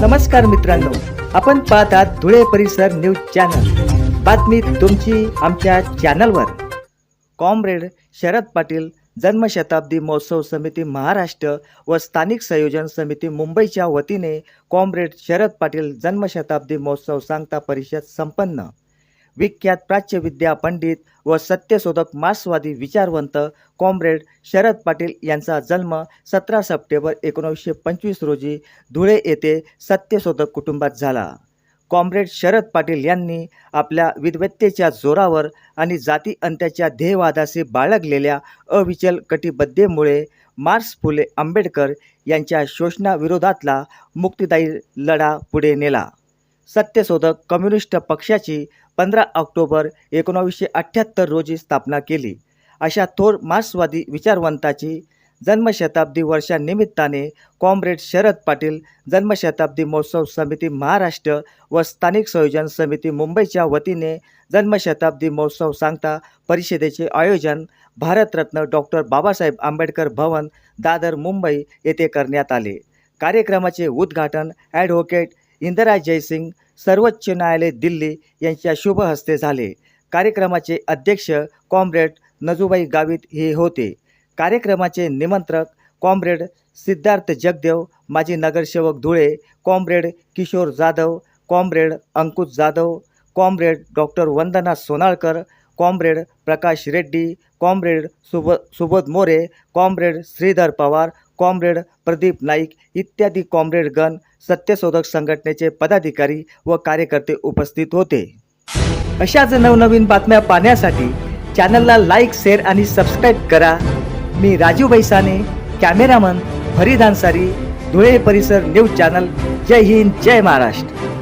नमस्कार मित्रांनो आपण पाहतात धुळे परिसर न्यूज चॅनल. बातमी तुमची आमच्या चॅनलवर. कॉम्रेड शरद पाटील जन्मशताब्दी महोत्सव समिती महाराष्ट्र व स्थानिक संयोजन समिती मुंबईच्या वतीने कॉम्रेड शरद पाटील जन्मशताब्दी महोत्सव सांगता परिषद संपन्न. विख्यात प्राच्यविद्या पंडित व सत्यशोधक मार्क्सवादी विचारवंत कॉम्रेड शरद पाटील यांचा जन्म सतरा सप्टेंबर एकोणीसशे पंचवीस रोजी धुळे येथे सत्यशोधक कुटुंबात झाला. कॉम्रेड शरद पाटील यांनी आपल्या विद्वत्तेच्या जोरावर आणि जाती अंत्याच्या ध्येयवादाशी बाळगलेल्या अविचल कटिबद्धेमुळे मार्क्स फुले आंबेडकर यांच्या शोषणाविरोधातला मुक्तिदायी लढा पुढे नेला. सत्यशोधक कम्युनिस्ट पक्षाची पंधरा ऑक्टोबर एकोणावीसशे अठ्ठ्याहत्तर रोजी स्थापना केली. अशा थोर मार्क्सवादी विचारवंताची जन्मशताब्दी वर्षानिमित्ताने कॉम्रेड शरद पाटील जन्मशताब्दी महोत्सव समिती महाराष्ट्र व स्थानिक संयोजन समिती मुंबईच्या वतीने जन्मशताब्दी महोत्सव सांगता परिषदेचे आयोजन भारतरत्न डॉक्टर बाबासाहेब आंबेडकर भवन दादर मुंबई येथे करण्यात आले. कार्यक्रमाचे उद्घाटन ॲडव्होकेट इंदिरा जयसिंग सर्वोच्च न्यायालय दिल्ली यांच्या शुभ हस्ते झाले. कार्यक्रमाचे अध्यक्ष कॉम्रेड नजूबाई गावित हे होते. कार्यक्रमाचे निमंत्रक कॉम्रेड सिद्धार्थ जगदेव माजी नगरसेवक Dhule comrade Kishor Jadhav comrade Ankush Jadhav comrade doctor Vandana Sonalkar comrade Prakash Reddy comrade सुब सुबोध मोरे कॉम्रेड श्रीधर पवार कॉम्रेड प्रदीप नाईक इत्यादी कॉम्रेडगण सत्यशोधक संघटनेचे पदाधिकारी व कार्यकर्ते उपस्थित होते. अशाच नवनवीन बातम्या पाहण्यासाठी चॅनलला लाईक शेअर आणि सबस्क्राईब करा. मी राजू बैसाने कॅमेरामन फरीद अन्सारी धुळे परिसर न्यूज चॅनल. जय हिंद जय महाराष्ट्र.